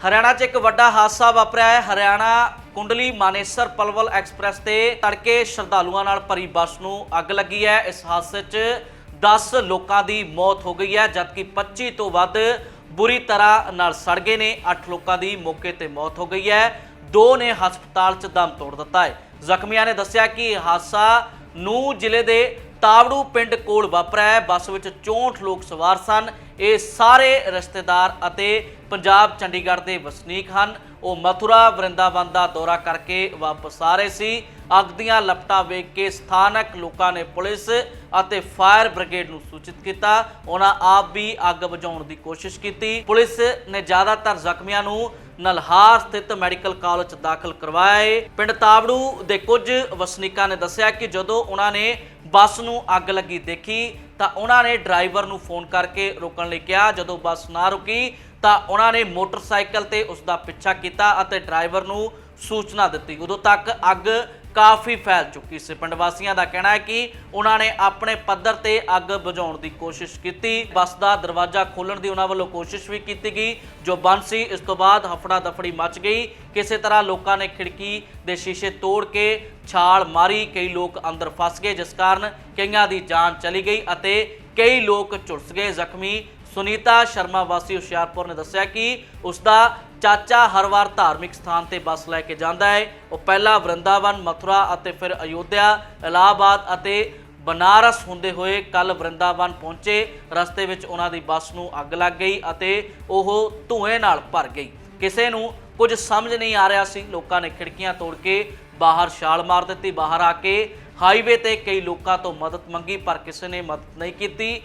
ਹਰਿਆਣਾ 'ਚ ਇੱਕ ਵੱਡਾ ਹਾਦਸਾ ਵਾਪਰਿਆ ਹੈ। ਹਰਿਆਣਾ ਕੁੰਡਲੀ ਮਾਨੇਸਰ ਪਲਵਲ ਐਕਸਪ੍ਰੈਸ ਤੇ ਤੜਕੇ ਸ਼ਰਧਾਲੂਆਂ ਨਾਲ ਭਰੀ ਬੱਸ ਨੂੰ ਅੱਗ ਲੱਗੀ ਹੈ। ਇਸ ਹਾਦਸੇ 'ਚ 10 ਲੋਕਾਂ ਦੀ ਮੌਤ ਹੋ ਗਈ ਹੈ, ਜਦਕਿ 25 ਤੋਂ ਵੱਧ ਬੁਰੀ ਤਰ੍ਹਾਂ ਨਾਲ ਸੜ ਗਏ ਨੇ। 8 ਲੋਕਾਂ ਦੀ ਮੌਕੇ ਤੇ ਮੌਤ ਹੋ ਗਈ ਹੈ। ਦੋ ਨੇ ਹਸਪਤਾਲ 'ਚ ਦਮ ਤੋੜ ਦਿੱਤਾ ਹੈ। ਜ਼ਖਮੀਆਂ ਨੇ ਦੱਸਿਆ ਕਿ ਇਹ ਹਾਦਸਾ ਨੂੰ ਜ਼ਿਲ੍ਹੇ ਦੇ ਤਾਵੜੂ ਪਿੰਡ ਕੋਲ ਵਾਪਰਿਆ ਹੈ। ਬੱਸ ਵਿੱਚ 64 ਲੋਕ ਸਵਾਰ ਸਨ। ਇਹ ਸਾਰੇ ਰਿਸ਼ਤੇਦਾਰ ਅਤੇ ਪੰਜਾਬ ਚੰਡੀਗੜ੍ਹ ਦੇ ਵਸਨੀਕ ਹਨ। ਉਹ ਮਥੁਰਾ, ਵਰਿੰਦਾਵਨ ਦਾ ਦੌਰਾ ਕਰਕੇ ਵਾਪਸ ਆ ਰਹੇ ਸੀ। ਅੱਗ ਦੀਆਂ ਲਪਟਾਂ ਵੇਖ ਕੇ ਸਥਾਨਕ ਲੋਕਾਂ ਨੇ ਪੁਲਿਸ ਅਤੇ ਫਾਇਰ ਬ੍ਰਿਗੇਡ ਨੂੰ ਸੂਚਿਤ ਕੀਤਾ। ਉਹਨਾਂ ਆਪ ਵੀ ਅੱਗ ਬੁਝਾਉਣ ਦੀ ਕੋਸ਼ਿਸ਼ ਕੀਤੀ। ਪੁਲਿਸ ਨੇ ਜ਼ਿਆਦਾਤਰ ਜ਼ਖਮੀਆਂ ਨੂੰ ਨਲਹਾਰ ਸਥਿਤ ਮੈਡੀਕਲ ਕਾਲਜ ਦਾਖਲ ਕਰਵਾਇਆ ਹੈ। ਪਿੰਡ ਤਾਵੜੂ ਦੇ ਕੁਝ ਵਸਨੀਕਾਂ ਨੇ ਦੱਸਿਆ ਕਿ ਜਦੋਂ ਉਹਨਾਂ ਨੇ ਬੱਸ ਨੂੰ ਅੱਗ ਲੱਗੀ ਦੇਖੀ ਤਾਂ ਉਹਨਾਂ ਨੇ ਡਰਾਈਵਰ ਨੂੰ ਫੋਨ ਕਰਕੇ ਰੋਕਣ ਲਈ ਕਿਹਾ। ਜਦੋਂ ਬੱਸ ਨਾ ਰੁਕੀ ਤਾਂ ਉਹਨਾਂ ਨੇ ਮੋਟਰਸਾਈਕਲ ਤੇ ਉਸ ਦਾ ਪਿੱਛਾ ਕੀਤਾ ਅਤੇ ਡਰਾਈਵਰ ਨੂੰ ਸੂਚਨਾ ਦਿੱਤੀ। ਉਦੋਂ ਤੱਕ ਅੱਗ ਕਾਫੀ ਫੈਲ ਚੁੱਕੀ ਸੀ। ਪਿੰਡ ਵਾਸੀਆਂ ਦਾ ਕਹਿਣਾ ਹੈ ਕਿ ਉਹਨਾਂ ਨੇ ਆਪਣੇ ਪੱਧਰ ਤੇ ਅੱਗ ਬੁਝਾਉਣ ਦੀ ਕੋਸ਼ਿਸ਼ ਕੀਤੀ। ਬੱਸ ਦਾ ਦਰਵਾਜ਼ਾ ਖੋਲਣ ਦੀ ਉਹਨਾਂ ਵੱਲੋਂ ਕੋਸ਼ਿਸ਼ ਵੀ ਕੀਤੀ ਗਈ, ਜੋ ਬੰਦ ਸੀ। ਇਸ ਤੋਂ ਬਾਅਦ ਹਫੜਾ ਦਫੜੀ ਮਚ ਗਈ। ਕਿਸੇ ਤਰ੍ਹਾਂ ਲੋਕਾਂ ਨੇ ਖਿੜਕੀ ਦੇ ਸ਼ੀਸ਼ੇ ਤੋੜ ਕੇ ਛਾਲ ਮਾਰੀ। ਕਈ ਲੋਕ ਅੰਦਰ ਫਸ ਗਏ, ਜਿਸ ਕਾਰਨ ਕਈਆਂ ਦੀ ਜਾਨ ਚਲੀ ਗਈ ਅਤੇ ਕਈ ਲੋਕ ਝੁਲਸ ਗਏ। ਜ਼ਖਮੀ ਸੁਨੀਤਾ ਸ਼ਰਮਾ ਵਾਸੀ ਹੁਸ਼ਿਆਰਪੁਰ ਨੇ ਦੱਸਿਆ ਕਿ ਉਸ ਦਾ ਚਾਚਾ ਹਰ ਵਾਰ ਧਾਰਮਿਕ ਸਥਾਨ ਤੇ ਬੱਸ ਲੈ ਕੇ ਜਾਂਦਾ ਹੈ। ਉਹ ਪਹਿਲਾਂ ਵਰਿੰਦਾਵਨ, ਮਥੁਰਾ ਅਤੇ ਫਿਰ ਅਯੋਧਿਆ, ਇਲਾਹਾਬਾਦ ਅਤੇ ਬਨਾਰਸ ਹੁੰਦੇ ਹੋਏ ਕੱਲ ਵਰਿੰਦਾਵਨ ਪਹੁੰਚੇ। ਰਸਤੇ ਵਿੱਚ ਉਹਨਾਂ ਦੀ ਬੱਸ ਨੂੰ ਅੱਗ ਲੱਗ ਗਈ ਅਤੇ ਉਹ ਧੂਏ ਨਾਲ ਭਰ ਗਈ। ਕਿਸੇ ਨੂੰ ਕੁਝ ਸਮਝ ਨਹੀਂ ਆ ਰਿਹਾ ਸੀ। ਲੋਕਾਂ ਨੇ ਖਿੜਕੀਆਂ ਤੋੜ ਕੇ ਬਾਹਰ ਛਾਲ ਮਾਰ ਦਿੱਤੀ। ਬਾਹਰ ਆ ਕੇ ਹਾਈਵੇ ਤੇ ਕਈ ਲੋਕਾਂ ਤੋਂ ਮਦਦ ਮੰਗੀ, ਪਰ ਕਿਸੇ ਨੇ ਮਦਦ ਨਹੀਂ ਕੀਤੀ।